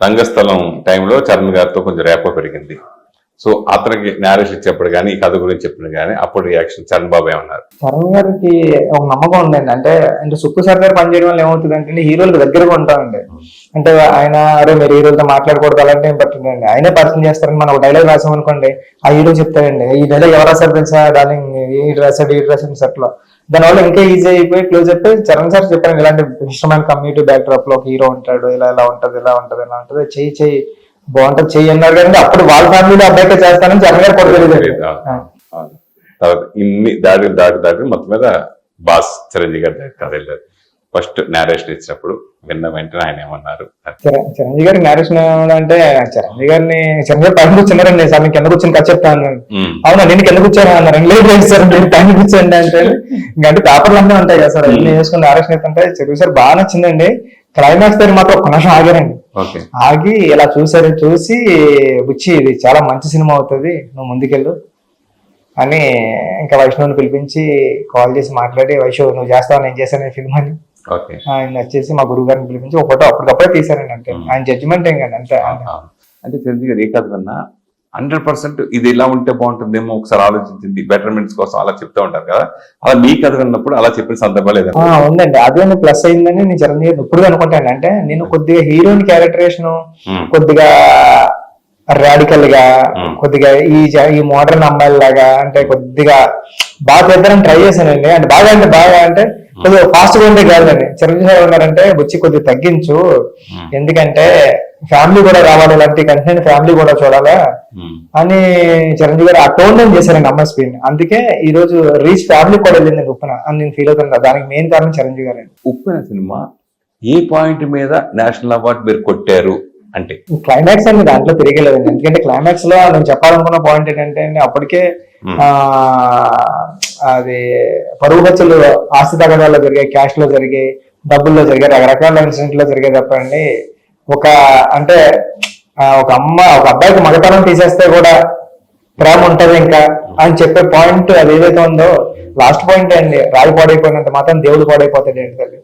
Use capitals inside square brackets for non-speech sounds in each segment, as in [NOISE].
రంగస్థలం టైంలో చరణ్ గారితో కొంచెం రేపో పెరిగింది. సో అతనికి నేరేషన్ ఇచ్చేప్పుడు కానీ ఈ కథ గురించి చెప్పిన కానీ అప్పుడు రియాక్షన్ చరణ్ బాబు ఏమన్నారు? చరణ్ గారికి ఒక నమ్మకం ఉందండి. అంటే అంటే సుక్కు సార్ గారు పనిచేయడం వల్ల ఏమవుతుంది అంటే హీరోలకు దగ్గరగా ఉంటామండి అంటే ఆయన అరే మీరు హీరోలతో మాట్లాడకూడదు అలాంటి ఏం పట్టిందండి ఆయనే పరిచయం చేస్తారని మనం ఒక డైలాగ్ రాసాం అనుకోండి ఆ హీరో చెప్తాడండి ఈ డైలాగ్ ఎవరు రాశారు తెలుసా డార్లింగ్? ఈ రాశాడు ఈ రాశాడు సెట్లో దానివల్ల ఇంకా ఈజీ అయిపోయి క్లోజ్ అయిపోయి చరణ్ సార్ చెప్పారు ఇలాంటి ఇష్టమైన కమ్యూనిటీ బ్యాక్ డ్రాప్లో ఒక హీరో ఉంటాడు ఇలా ఇలా ఉంటది ఇలా ఉంటది ఇలా ఉంటది చెయ్యి చెయ్యి బాగుంటది చెయ్యి అన్నారు కానీ అప్పుడు వాళ్ళ ఫ్యామిలీలో అబ్బాయికే చేస్తానని చరణ్ గారు. తర్వాత ఇన్ని దాడి దాటి దాటి మొత్తం మీద బాస్ చిరంజీవి గారి కథ వెళ్ళారు. ఫస్ట్ నేరేషన్ ఇచ్చినప్పుడు విన్న వెంటనే ఆయన ఏమన్నారు? చిర- చిరంజీవి గారి నేరేషన్ అంటే చిరంజీవి గారిని చిరంజీవి గారు పైన కూర్చున్నారండి సార్ మీకు కింద కూర్చొని కథ చెప్తాను. అవునా నేను కింద కూర్చోను? అన్నారు లేదు లేదు సార్ నేను పైన కూర్చోండి అంటే. ఇంకా అంటే పేపర్లు అన్నీ ఉంటాయి కదా సార్ అన్ని వేసుకుని నేరేషన్ అయితే చిరుగు సార్ బాగా నచ్చిందండి. క్లైమాక్స్ దగ్గర మాత్రం ఒక్క నిమిషం ఆగారండి. ఓకే. ఆగి ఇలా చూసారు చూసి బుచ్చి ఇది చాలా మంచి సినిమా అవుతుంది నువ్వు ముందుకెళ్ళు. అని ఇంకా వైష్ణవుని పిలిపించి కాల్ చేసి మాట్లాడి వైష్ణవ్ నువ్వు చేస్తావు? నేను చేశాను ఫిల్మ్ అని. ఆయన వచ్చేసి మా గురువు గారిని పిలిపించి ఒక ఫోటో అప్పటికప్పుడే తీసారండి అంటే ఆయన జడ్జిమెంట్ ఏం కానీ అంతే. అంటే చిరంజీవి గారు ఏ కథ విన్నా హండ్రెడ్ పర్సెంట్ ఇది ఇలా ఉంటే బాగుంటుందేమో ఒకసారి ఆలోచించింది బెటర్మెంట్స్ కోసం అలా చెప్తూ ఉంటారు కదా. అలా మీ కథ విన్నప్పుడు అలా చెప్పిన సందర్భాలు ఉందండి. అదే ప్లస్ అయిందని నేను చిరంజీవి ఇప్పుడు అనుకుంటాను. అంటే నేను కొద్దిగా హీరోయిన్ క్యారెక్టరేషన్ కొద్దిగా రాడికల్గా. కొద్దిగా ఈ ఈ మోడర్న్ అమ్మాయిల లాగా అంటే కొద్దిగా బాగా చేద్దామని ట్రై చేశానండి. అంటే బాగా అంటే బాగా అంటే కొద్దిగా ఫాస్ట్గా ఉండే కాదండి చిరంజీవి గారు ఉన్నారంటే బుచ్చి కొద్దిగా తగ్గించు. ఎందుకంటే ఫ్యామిలీ కూడా రావాలి ఇలాంటి కంటెంట్ ఫ్యామిలీ కూడా చూడాలా. అని చిరంజీవి గారు ఆ టోన్ నేను చేశారండి అమ్మాయి స్క్రీన్ అందుకే ఈ రోజు రీచ్ ఫ్యామిలీ కూడా వెళ్ళింది ఉప్పున అని నేను ఫీల్ అవుతాను దానికి మెయిన్ కారణం చిరంజీవి గారు. ఉప్పెన సినిమా ఏ పాయింట్ మీద నేషనల్ అవార్డు మీరు కొట్టారు అంటే? క్లైమాక్స్ అని దాంట్లో తిరిగలేదండి. ఎందుకంటే క్లైమాక్స్లో నేను చెప్పాలనుకున్న పాయింట్ ఏంటంటే అప్పటికే అది పరువు ఖర్చులు ఆస్తి తగ్గడాల్లో జరిగాయి క్యాష్లో జరిగాయి డబ్బుల్లో జరిగాయి రకరకాల ఇన్సిడెంట్లో జరిగాయి తప్పండి ఒక అంటే ఒక అమ్మ ఒక అబ్బాయికి మగతనం తీసేస్తే కూడా ప్రేమ ఉంటది ఇంకా అని చెప్పే పాయింట్ అది ఏదైతే ఉందో లాస్ట్ పాయింట్ అండి. రాయి పాడైపోయినంత మాత్రం దేవుడు పాడైపోతాడు ఏంటి తల్లి.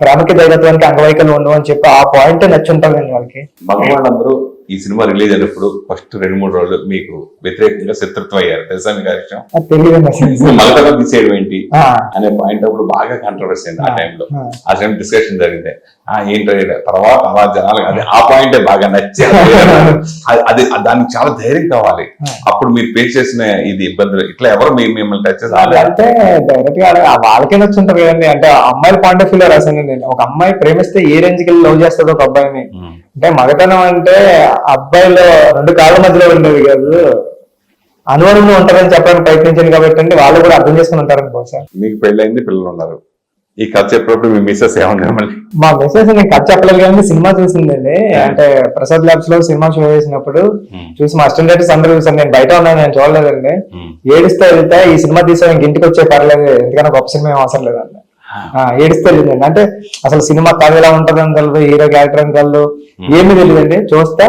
ప్రేమకి దైవత్వానికి అంగవైకల్యం ఉండవు అని చెప్పి ఆ పాయింట్ నచ్చి ఉంటుందండి వాళ్ళకి. మగవాళ్ళందరూ ఈ సినిమా రిలీజ్ అయినప్పుడు ఫస్ట్ రెండు మూడు రోజులు మీకు వ్యతిరేకంగా శత్రుత్వం అయ్యారు. తెలుసా మీకు విషయం? [LAUGHS] మగతనం తీసేయడం ఏంటి? అనే పాయింట్ అప్పుడు బాగా కాంట్రవర్సీ అయింది ఆ టైంలో ఆ. టైం డిస్కషన్ జరిగింది. ఏంటో. తర్వాత అలా జనాలు అదే ఆ పాయింటే బాగా నచ్చి అది- దానికి చాలా ధైర్యం కావాలి. అప్పుడు మీరు ఫేస్ చేసిన ఇది ఇబ్బందులు ఇట్లా ఎవరు మిమ్మల్ని టచ్ చేసి అంటే డైరెక్ట్గా వాళ్ళకే నచ్చి ఉంటుంది కదండి. అంటే అమ్మాయిల పాయింట్ ఆఫ్ వ్యూ రాశాను నేను. ఒక అమ్మాయి ప్రేమిస్తే ఏ రేంజ్కి వెళ్ళి లవ్ చేస్తుంది ఒక అబ్బాయిని? అంటే మగతనం అంటే అబ్బాయిలో రెండు కాళ్ళ మధ్యలో ఉండేది కాదు. అనువనంలో ఉంటారని చెప్పడానికి ప్రయత్నించాను కాబట్టి అండి వాళ్ళు కూడా అర్థం చేసుకుని ఉంటారని బహుశా. మీకు పెళ్ళైంది పిల్లలు ఉన్నారు. ఈ కథ చెప్పినప్పుడు మీ మిస్సెస్ ఏమన్నారు మళ్ళీ? మా మెసేజ్ నేను కథ చెప్పలేదు కానీ సినిమా చూసిందండి. అంటే ప్రసాద్ ల్యాబ్స్లో సినిమా షో చేసినప్పుడు చూసి మా అసిస్టెంట్ డైరెక్టర్స్ అందరూ చూసాను నేను బయట ఉన్నాను నేను చూడలేదండి. ఏడుస్తే వెళ్తే ఈ సినిమా తీసా ఇంక ఇంటికి వచ్చే పర్లేదు. ఎందుకన్నా గొప్ప సినిమా ఏం అవసరం లేదండి ఏడుస్తే వెళ్ళిందండి. అంటే అసలు సినిమా కథ ఎలా ఉంటది అని తెలియదు హీరో క్యారెక్టర్ అని తెలియదు ఏమీ తెలియదండి చూస్తా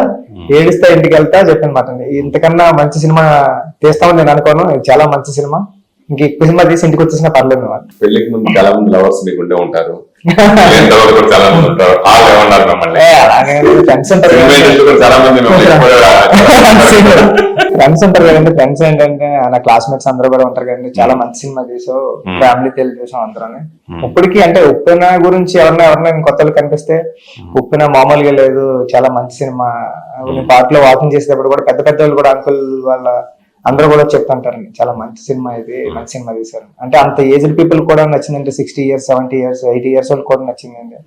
ఏడుస్తా ఇంటికి వెళ్తా చెప్పాను మాట ఇంతకన్నా మంచి సినిమా తీస్తామని నేను అనుకోను. చాలా మంచి సినిమా. ఇంక ఎక్కువ సినిమా తీసి ఇంటికి వచ్చేసినా పర్లేదు పెళ్ళికి ముందు చాలా మంది లవర్స్ మీకు ఉండే ఉంటారు [LAUGHS] చాలా మంది ఏమన్నారు మిమ్మల్ని? ఫ్రెండ్స్ ఉంటారు చాలా మంది ఫ్రెండ్స్ [LAUGHS] ఉంటారు కదండి ఫ్రెండ్స్ ఏంటంటే నా క్లాస్మేట్స్ అందరూ కూడా ఉంటారు కదండి. చాలా మంచి సినిమా తీసావు. ఫ్యామిలీ తెలియదు చూసాం అందరూ. ఇప్పటికీ అంటే ఉప్పెన గురించి ఎవరైనా ఎవరైనా కొత్తలు కనిపిస్తే ఉప్పెన మామూలుగా లేదు చాలా మంచి సినిమా. పార్క్లో వాకింగ్ చేసేటప్పుడు కూడా పెద్ద పెద్ద వాళ్ళు కూడా అంకుల్ వాళ్ళ అందరూ కూడా చెప్తుంటారండి చాలా మంచి సినిమా ఇది మంచి సినిమా తీశారు. అంటే అంత ఏజ్డ్ పీపుల్ కూడా నచ్చిందంటే sixty years seventy years eighty years వాళ్ళు కూడా నచ్చిందండి.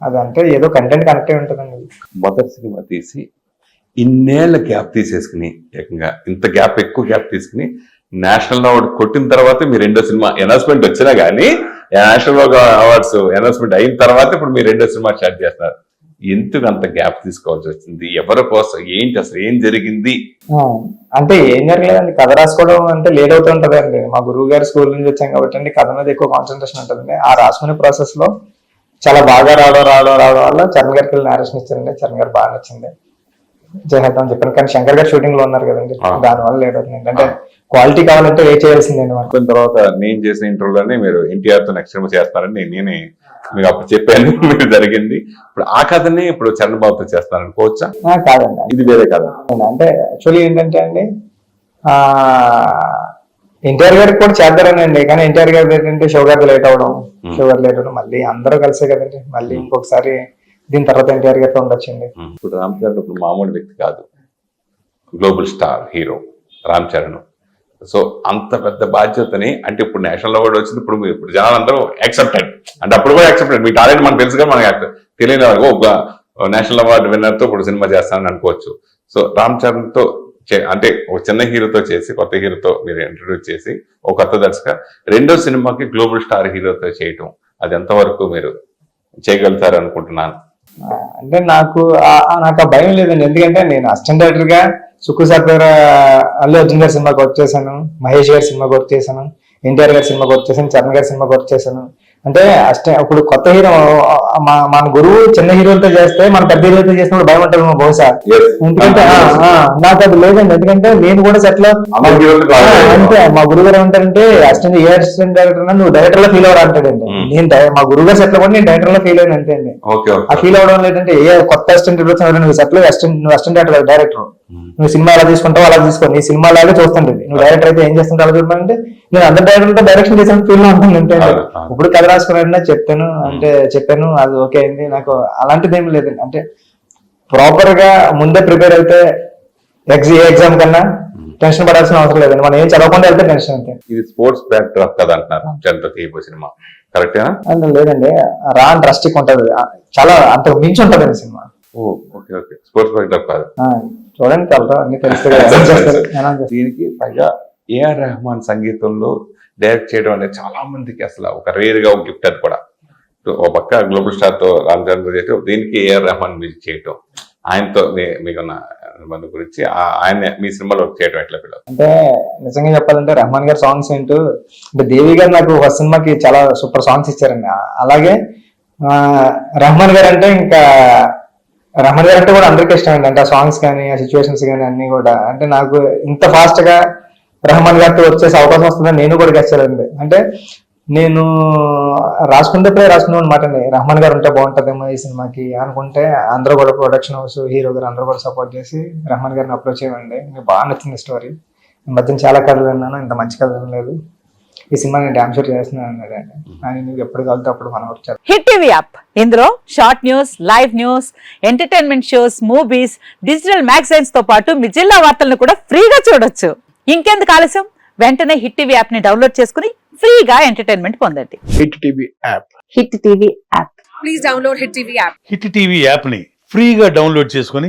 అదంటే ఏదో కంటెంట్ కనెక్ట్ అయి ఉంటుందండి. మొదటి సినిమా తీసి ఇన్నేళ్ళ గ్యాప్ తీసేసుకుని ఏకంగా ఇంత గ్యాప్ ఎక్కువ గ్యాప్ తీసుకుని నేషనల్ అవార్డు కొట్టిన తర్వాత మీ రెండో సినిమా అనౌన్స్మెంట్ వచ్చినా గానీ నేషనల్ అవార్డ్స్ అనౌన్స్మెంట్ అయిన తర్వాత ఇప్పుడు మీ రెండో సినిమా స్టార్ట్ చేస్తున్నారు. ఎందుకు అంత గ్యాప్ తీసుకోవాల్సి వచ్చింది? ఎవరి కోసం? ఏంటి అసలు? ఏం జరిగింది? అంటే ఏం జరగలేదండి. కథ రాసుకోవడం అంటే లేట్ అవుతూ ఉంటదండి. మా గురువు గారి స్కూల్ నుంచి వచ్చాం కాబట్టి అండి కథ మీద ఎక్కువ కాన్సన్ట్రేషన్ ఉంటుందండి. ఆ రాసుకునే ప్రాసెస్లో చాలా బాగా రావడం రావడం రావడం వల్ల చరణ్ గారికి వెళ్ళి నేరేషన్ ఇచ్చారండి. చరణ్ గారు బాగా నచ్చింది. చేద్దాం చెప్పాను. కానీ శంకర్ గారు షూటింగ్లో ఉన్నారు కదండి. దానివల్ల లేట్ అవుతుంది. అంటే క్వాలిటీ కావాలంటే వెయిట్ దాని తర్వాత నేను చేసిన ఇంటర్వ్యూలోనే మీరు ఎన్టీఆర్తో నెక్స్ట్ చేస్తారని నేనే మీకు అప్పుడు చెప్పాను [LAUGHS] మీరు జరిగింది. ఇప్పుడు ఆ కథని ఇప్పుడు చరణ్ బాబుతో చేస్తారనుకోవచ్చా ఆ, కాదండి. ఇది వేరే కథ. అంటే యాక్చువల్లీ ఏంటంటే అండి ఆ ఎన్టీఆర్ గారికి కూడా చేద్దారనండి. కానీ ఎన్టీఆర్ గారి ఏంటంటే షుగర్ లేట్ అవడం షుగర్ లేట్ అవడం మళ్ళీ అందరూ కలిసే కదండి. మళ్ళీ ఇంకొకసారి దీని తర్వాత ఎన్టీఆర్ గారితో ఉండొచ్చండి. ఇప్పుడు రామ్ చరణ్ ఇప్పుడు మామూలు వ్యక్తి కాదు. Global star hero Ram Charan. So అంత పెద్ద బాధ్యతని అంటే ఇప్పుడు నేషనల్ అవార్డు వచ్చింది ఇప్పుడు మీరు- ఇప్పుడు జనాలందరూ యాక్సెప్టెడ్ అంటే అప్పుడు కూడా యాక్సెప్టెడ్ మీకు టాలెంట్ మనకు తెలుసు కదా మనకి తెలియని వరకు ఒక నేషనల్ అవార్డు విన్నర్తో ఇప్పుడు సినిమా చేస్తానని అనుకోవచ్చు. సో రామ్ చరణ్తో చే- అంటే ఒక చిన్న హీరోతో చేసి కొత్త హీరోతో మీరు ఇంట్రడ్యూస్ చేసి ఒక కొత్త దర్శక రెండో సినిమాకి గ్లోబల్ స్టార్ హీరోతో చేయటం అది ఎంతవరకు మీరు చేయగలుగుతారు అనుకుంటున్నాను? అంటే నాకు నాకు ఆ భయం లేదండి. ఎందుకంటే నేను అసిస్టెంట్ డైరెక్టర్గా సుక్కు సార్ దగ్గర అల్లు అర్జున్ గారి సినిమాకి వర్క్ చేశాను మహేష్ గారి సినిమాకి వర్క్ చేశాను ఎన్టీఆర్ గారి సినిమాకి వర్క్ చేశాను చరణ్ గారి సినిమాకి వర్క్ చేశాను. అంటే అష్ట ఇప్పుడు కొత్త హీరో మా మన గురువు చిన్న హీరోలతో చేస్తే మన పెద్ద హీరోతో చేసినప్పుడు భయం ఉంటుంది బహుశా. ఎందుకంటే నాకు అది లేదండి. ఎందుకంటే నేను కూడా సెట్లో అందరి హీరోలు ఆ, కావాలి. అంతే. మా గురువు గారు ఏమంటారంటే అసిస్టెంట్ ఏ అసిస్టెంట్ డైరెక్టర్ నువ్వు డైరెక్టర్లో ఫీల్ అవ్వరు అంటాడండి. Hmm. నేను మా గురువు గారు సెట్లో కూడా నేను డైరెక్టర్లో ఫీల్ అయ్యాను అంతే అండి. ఆ ఫీల్ అవడం లేదంటే ఏ కొత్త అసిస్టెంట్ నువ్వు సెట్లో అసిస్టెంట్ నువ్వు అసిస్టెంట్ డైరెక్టర్ డైరెక్టర్ నువ్వు సినిమా ఎలా తీసుకుంటావు అలా తీసుకో. నీ సినిమా లాగే చూస్తుంటది నువ్వు డైరెక్టర్ అయితే ఏం చేస్తుంటావు అలా చూడమంటే నేను అందరు డైరెక్టర్ డైరెక్షన్ చేసిన ఫీల్ ఉంటాను అండి. అవును, అవును. ఇప్పుడు కథ రాసుకున్నా చెప్తాను అంటే చెప్పాను అది ఓకే అయింది. నాకు అలాంటిది ఏమి లేదండి అంటే ప్రాపర్గా ముందే ప్రిపేర్ అయితే ఎగ్జి ఏ ఎగ్జామ్ కన్నా టెన్షన్ పడాల్సిన అవసరం లేదండి. మనం ఏం చదవకుండా వెళ్తే టెన్షన్ అంతే. ఇది స్పోర్ట్స్ బ్యాక్ డ్రాప్ కదా అంటున్నారు. రామ్ చరణ్తో తీయబో సినిమా. కరెక్టేనా? అంటే లేదండి. రా అని రస్టిక్ ఉంటది. చాలా అంత మించి ఉంటదండి cinema. Oh okay okay. Sports back drop కాదు చూడండి కలరా అన్ని తెలుస్తాయి. [LAUGHS] [LAUGHS] దీనికి పైగా ఏఆర్ రెహమాన్ సంగీతంలో డైరెక్ట్ చేయడం అనేది చాలా మందికి అసలు ఒక రేర్గా ఒక గిఫ్ట్ అది కూడా. ఒక పక్క గ్లోబల్ స్టార్తో రామ్ చరణ్తో చేయటం దీనికి ఏఆర్ రెహమాన్ మ్యూజిక్ చేయటం. ఆయనతో మీకున్న అనుబంధం గురించి ఆయన మీ సినిమాలో వర్క్ చేయడం ఎట్లా పిల్లలు అంటే నిజంగా చెప్పాలంటే రెహమాన్ గారి సాంగ్స్ ఏంటో అంటే దేవి గారు నాకు ఫస్ట్ సినిమాకి చాలా సూపర్ సాంగ్స్ ఇచ్చారండి. అలాగే ఆ, రెహమాన్ గారు అంటే ఇంకా రెహమాన్ గారు అంటే కూడా అందరికీ ఇష్టం అండి. అంటే ఆ సాంగ్స్ కానీ ఆ సిచ్యువేషన్స్ కానీ అన్ని కూడా. అంటే నాకు ఇంత ఫాస్ట్గా రహమాన్ గారితో వచ్చేసి అవకాశం వస్తుందని నేను కూడా గెచ్చానండి అంటే నేను రాసుకుంటే రాసుకున్నాం అనమాట అండి. రహమాన్ గారు ఉంటే బాగుంటుందేమో ఈ సినిమాకి అనుకుంటే అందరూ కూడా ప్రొడక్షన్ హౌస్ హీరో గారు అందరూ కూడా సపోర్ట్ చేసి రహమాన్ గారిని అప్రోచ్ చేయండి మీకు బాగా నచ్చింది స్టోరీ మధ్యన చాలా కథలు విన్నాను. ఇంత మంచి కథ లేదు. ఈ సినిమా నేను డ్యామ్ షూట్ చేస్తున్నాను అన్నాడండి. ఆయన నువ్వు ఎప్పుడు కలితే అప్పుడు మనం వచ్చారు హిట్ టీవీ యాప్. ఇందులో short news live news entertainment shows movies digital మ్యాగజైన్స్తో పాటు మీ జిల్లా వార్తలను కూడా ఫ్రీగా చూడొచ్చు. ఇంకెందుకు ఆలస్యం? వెంటనే హిట్ టీవీ యాప్ని డౌన్లోడ్ చేసుకుని ఫ్రీగా ఎంటర్టైన్మెంట్ పొందండి. Hit TV app. Hit TV app. Please download Hit TV app. Hit TV యాప్ని ఫ్రీగా డౌన్లోడ్ చేసుకొని